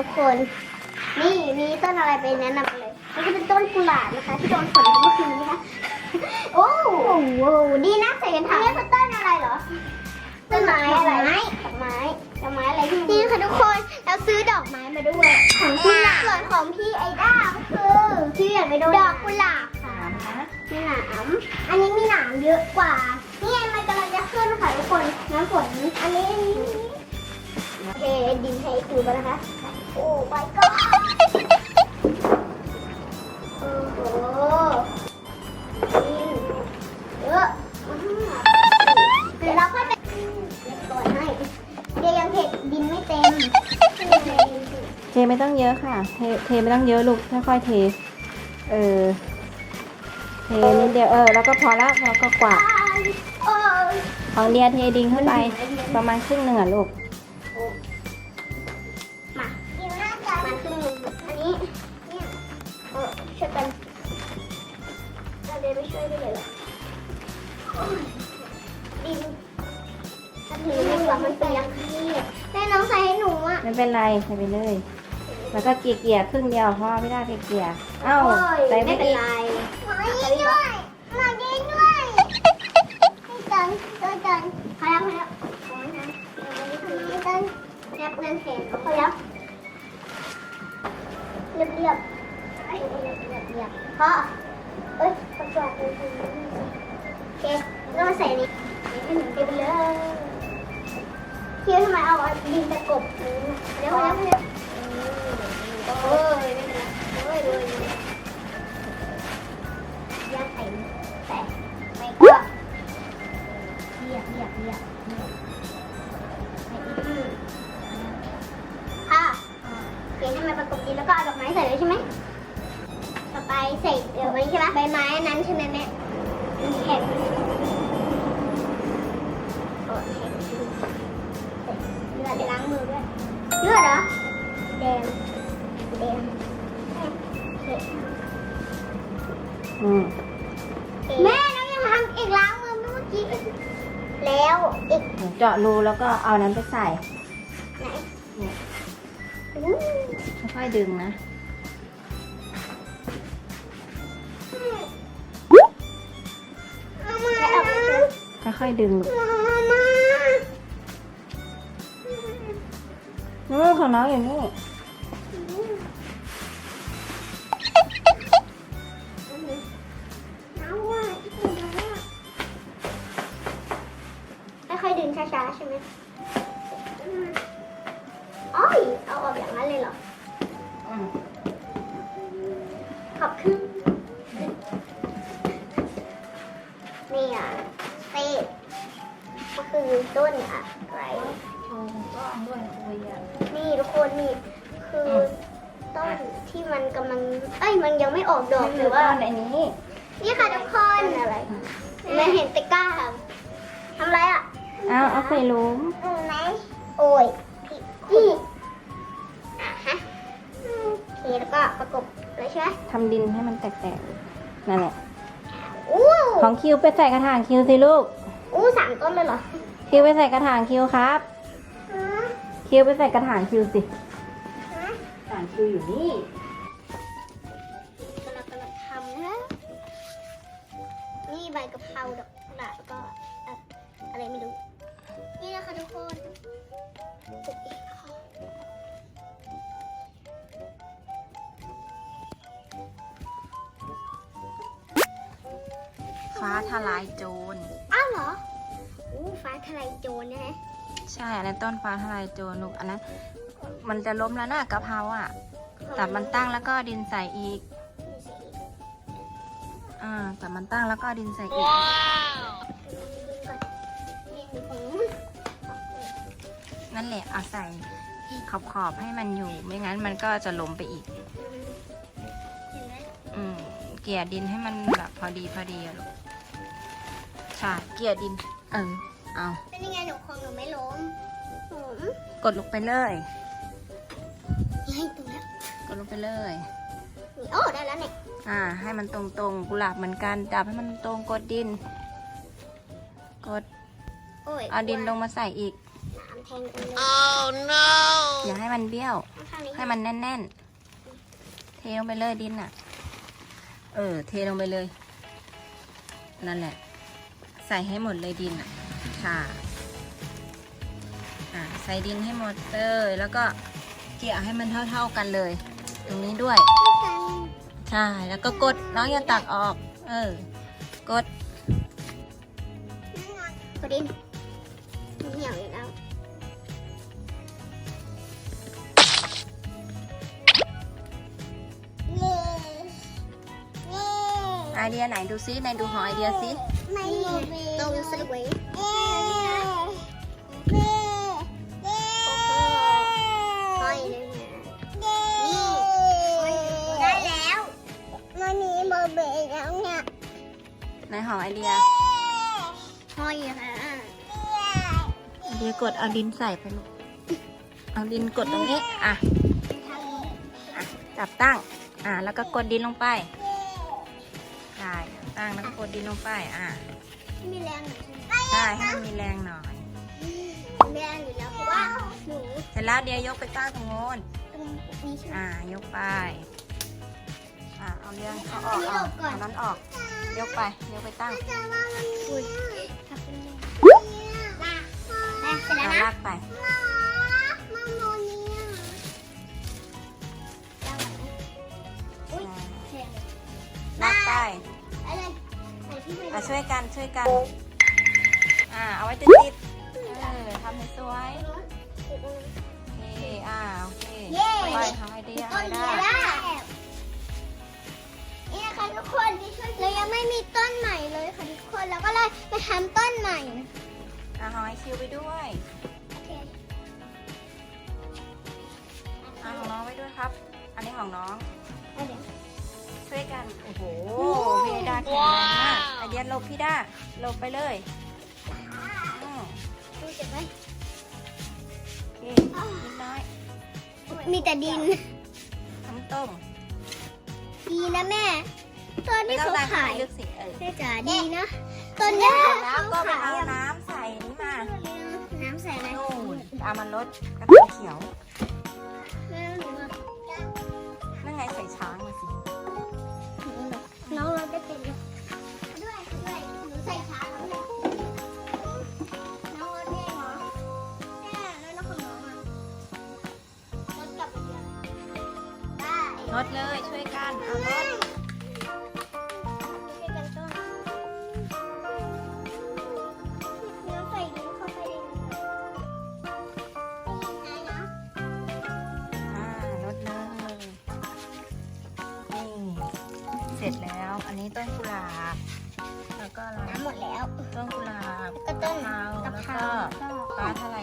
ทุกคน นี่มีต้นอะไรไปแนะนำกันเลยนี่ก็เป็นต้นกุหลาบนะคะ ที่โดนฝนเมื่อคืนนี้นะคะโอ้โหดีนะใส่กันถังนี่คือต้นอะไรเหรอต้นไม้อะไรดอกไม้ดอกไม้อะไรที่นี่ค่ะทุกคนเราซื้อดอกไม้มาด้วยของกุหลาบส่วนของพี่ไอด้าก็คือที่อยากไปโดนดอกกุหลาบค่ะมีหนามอันนี้มีหนามเยอะกว่านี่ไงมันกำลังจะขึ้นค่ะทุกคนน้ำฝนอันนี้อันนี้โอเคดินให้ครูไปนะคะ โอ้ my god โอ้โหดินเยอะมากเดี๋ยวเราค่อยไปเก็บก่อนให้เดี๋ยวยังเทดินไม่เต็มเทไม่ต้องเยอะค่ะ เทเทไม่ต้องเยอะลูกค่อยๆเท เออ เทนิดเดียวเออ แล้วก็พอละแล้วก็กวาดโอ้ยของเดียเทดินเข้าไปประมาณครึ่งหนึ่งอะลูก เราเดินไปช่วยด้วยเลยเหรอดินถ้าถือไม่ไหวมันเปียกนี่แม่น้องใส่ให้หนูอะไม่เป็นไรใส่ไปเลย แล้วก็เกลี่ยๆครึ่งเดียวเพราะว่าไม่ได้เกลี่ยๆเอ้าโอ้ยใส่ไปไม่เป็นอีกไรมาดีด้วยมาดีด้วยให้ตันตันตันพอแล้วพอแล้วโอ้ยนะเดี๋ยววันนี้คนนี้ตันแนบเงินเห็นพอแล้วเรียบเรียบเรียบเรียบเรียบเรียบพอ เอ้ยประกอบเลยคุณโอเคแล้วมาใส่นี่ให้หนูเก็บไปเลยเคี่ยวทำไมเอาดินตะกบเดี๋ยวพอแล้วพอแล้วโอ้ยไม่เป็นไรโอ้ยโอ้ยย่างไข่แต่ไม่ก็เรียบเรียบเรียบเรียบค่ะเขียนให้มันประกบดีแล้วก็เอาดอกไม้ใส่เลยใช่ไหม ไปใส่เดี๋ยววันนี้ใช่ไหมใบไม้อันนั้นใช่ไหมแม่มันแข็งโอเคเลือดไปล้างมือด้วยเลือดเหรอแดงแดงโอเคอืมแม่น้องยังทำอีกล้างมือเมื่อกี้แล้วอีกเดี๋ยวเจาะรูแล้วก็เอานั้นไปใส่ไหนเนี่ยอู้ค่อยๆดึงนะ ค่อยๆดึงลูกเอามานู่นของน้องอยู่นี่เอาว่ะค่อยๆดึงช้าๆใช่ไหมอ้อยเอาออกอย่างนั้นเลยเหรออืมขอบคุณนี่อะเต้ก็ คือต้นอะไรโชว์กล้องด้วยคุยอะนี่ทุกคนนี่คืออต้นที่มันกำลังเอ้ยมันยังไม่ออกดอกหรือว่าต้นอันนี้นี่ค่ะทุกคนอะไรไม่เห็นตะกร้าทำไรอะเอาเอาใส่หลุมอืมไหนโอ้ยพี่พี่อะฮะอืมโอเคแล้วก็ประกบเลยใช่ไหมทำดินให้มันแตกๆนั่นแหละอู้ของคิวไปใส่กระถางคิวสิลูก อู้สามต้นเลยเหรอคิวไปใส่กระถางคิวครับ ฮะคิวไปใส่กระถางคิวสิฮะกระถางคิวอยู่นี่ กำลังกำลังทำนะนี่ใบกะเพราดอกกุหลาบแล้วก็เอ่ออะไรไม่รู้ นี่นะคะทุกคนปลูกเองค่ะฟ้าทลายโจร อ้าวเหรอ อู้ฟ้าทลายโจรนะฮะใช่อันนั้นต้นฟ้าทลายโจรลูกอันนั้นมันจะล้มแล้วนะกะเพราอะแต่มันตั้งแล้วก็ดินใส่อีก อ่าแต่มันตั้งแล้วก็ดินใส่อีกนั่นแหละเอาใส่ขอบขอบๆให้มันอยู่ ไม่งั้นมันก็จะล้มไปอีก อืม เกลี่ยดินให้มันแบบพอดีพอดีอะลูก ใช่ เกลี่ยดิน เออ เอา เป็นยังไงหนูคงหนูไม่ล้มผมกดลงไปเลย ให้ตรงนี้กดลงไปเลย นี่โอ้ได้แล้วเนี่ยอ่า ให้มันตรงๆ กุหลาบเหมือนกัน จับให้มันตรงกดดิน กด โอ้ยเอาดินลงมาใส่อีก น้ำแทงกันเลยอย่าให้มันเบี้ยว ข้างนี้ให้มันแน่นๆ เทลงไปเลยดินอะ เออ เทลงไปเลย นั่นแหละ ใส่ให้หมดเลยดินอะค่ะอ่าใส่ดินให้หมดเลยแล้วก็เกี่ยให้มันเท่าๆกันเลย ตรงนี้ด้วย ใช่แล้วก็กดน้องอย่าตักออก เออ กดกดดินเหี่ยวอีกแล้ว เดียไหนดูซิไหนดูหอไอเดียซิไม่ตรงสวยเย้ห้อยเลยเนี่ยนี่ได้แล้วมันมีโมเบแล้วเนี่ยไหนหอไอเดียห้อยค่ะไอเดียกดเอาดินใส่ไปลูกเอาดินกดตรงนี้อะจับตั้ง อะแล้วก็กดดินลงไป ตั้งแล้วก็กดดินลงไปอะมีแรงหน่อยใช่ให้มันมีแรงหน่อย มีแรงอยู่แล้วเพราะว่าหนูเสร็จแล้วเดียวยกไปตั้งตรงโน้นตรงนี้ใช่ไหมอะยกไปอะเอาเรื่องเอาออัอนกนี้เอาหลบก่อนเอานั้นออกยกไปยกไปตั้งอุ้ยทับเป็นไงลากลากเสร็จแล้วเอานะลากไป ช่วยกันช่วยกัน อะเอาไว้ติดติดๆเออทำให้สวยโอเค อ่า โอเคเย้ไปทำไอเดียต้อะนไรเดีได้ยวแล้วนี่นะคะทุกคนเรายังไม่มีต้นใหม่เลยค่ะทุกคน แล้วก็เลยมาทำต้นใหม่อะหอยคิวไปด้วยโอเคอะของน้องไว้ด้วยครับ อันนี้ของน้องเอาเดี๋ยวช่วยกัน โอ้โหพี่ไอ ดาแข็งแรงมากไอเดียหลบพี่ด้าหลบไปเลยอืมดูเจ็บไหมโอเคนิดน้อยมีแต่ดิน น้ำต้มดีนะแม่ ตอนไม่ที่ต้องเขาล้างขายให้ลึกสิเออแม่จ๋าดีนะ ตอนเนี้ยเสร็จแล้วเขาก็ไปขายเอาอะน้ำใส่นี่มาน้ำใส่อะไรนู่นเอามันลดกระเทียมเขียว แม่หนูอะนั่นไงใส่ช้างมาสิ น้องเราได้เป็นด้วยด้วยหนูใส่ช้าแล้วเนี่ยน้องรถเองเหรอแม่แล้วน้องของน้องอะรถกลับไปเดือนได้ลดเลยช่วยกันเอาลด เสร็จแล้ว อันนี้ต้นกุหลาบ แล้วก็อะไรน้ำหมดแล้ว ต้นกุหลาบก็ต้นกะเพรากะแล้วเพก็ราปลาทะเล